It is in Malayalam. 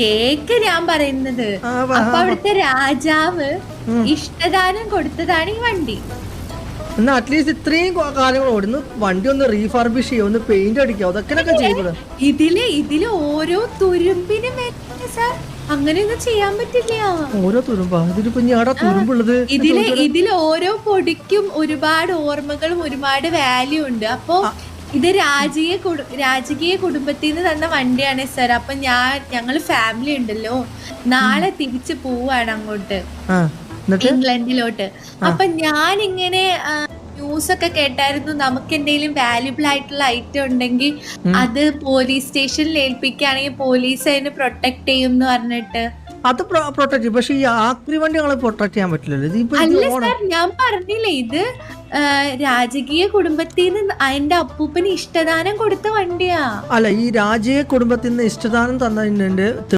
കേക്ക് ഞാൻ പറയുന്നത്. അപ്പൊ അവിടുത്തെ രാജാവ്. ഇഷ്ടദാനം കൊടുത്തതാണ് ഈ വണ്ടി. എന്നാ അറ്റ്ലീസ്റ്റ് ഇത്രയും കാലങ്ങൾ ഓടുന്നു. വണ്ടി ഒന്ന് റീഫർബിഷ് ചെയ്യുക ഒന്ന് പെയിന്റ് അടിക്കുക അതൊക്കെ ചെയ്തത് ഇതിൽ ഇതിൽ ഓരോ തുരുമ്പിനും സാർ അങ്ങനെയൊന്നും ചെയ്യാൻ പറ്റില്ല. ഓരോ തുരുമ്പാ ഇതിലിപ്പോ ഞാടാ തുരുമ്പുള്ളത്? ഇതിൽ ഇതിൽ ഓരോ പൊടിക്കും ഒരുപാട് ഓർമ്മകളും ഒരുപാട് വാല്യൂ ഉണ്ട്. അപ്പൊ ഇത് രാജകീയ കുടു- രാജകീയ കുടുംബത്തിൽ നിന്ന് തന്ന വണ്ടിയാണ് സർ. അപ്പൊ ഞാൻ ഞങ്ങൾ ഫാമിലി ഉണ്ടല്ലോ. നാളെ തിരിച്ചു പോവാണ് അങ്ങോട്ട്. ഇംഗ്ലണ്ടിലോട്ട്. അപ്പൊ ഞാൻ ഇങ്ങനെ ന്യൂസ് ഒക്കെ കേട്ടായിരുന്നു. നമുക്ക് എന്തെങ്കിലും വാല്യുബിൾ ആയിട്ടുള്ള ഐറ്റം ഉണ്ടെങ്കിൽ അത് പോലീസ് സ്റ്റേഷനിൽ ഏൽപ്പിക്കുകയാണെങ്കിൽ പോലീസ് അതിന് പ്രൊട്ടക്ട് ചെയ്യും എന്ന് പറഞ്ഞിട്ട്. അത് പ്രൊട്ടക്ട് ചെയ്യും. പക്ഷെ ഈ ആക്രി വണ്ടി ഞങ്ങളെ പ്രൊട്ടക്ട് ചെയ്യാൻ പറ്റില്ലല്ലോ. അല്ല സാർ ഞാൻ പറഞ്ഞില്ലേ ഇത് രാജകീയ കുടുംബത്തിൽ നിന്ന് എന്റെ അപ്പൂപ്പന് ഇഷ്ടദാനം കൊടുത്ത വണ്ടിയാ. അല്ല ഈ രാജകീയ കുടുംബത്തിൽ നിന്ന് ഇഷ്ടദാനം തന്നതിന്റെ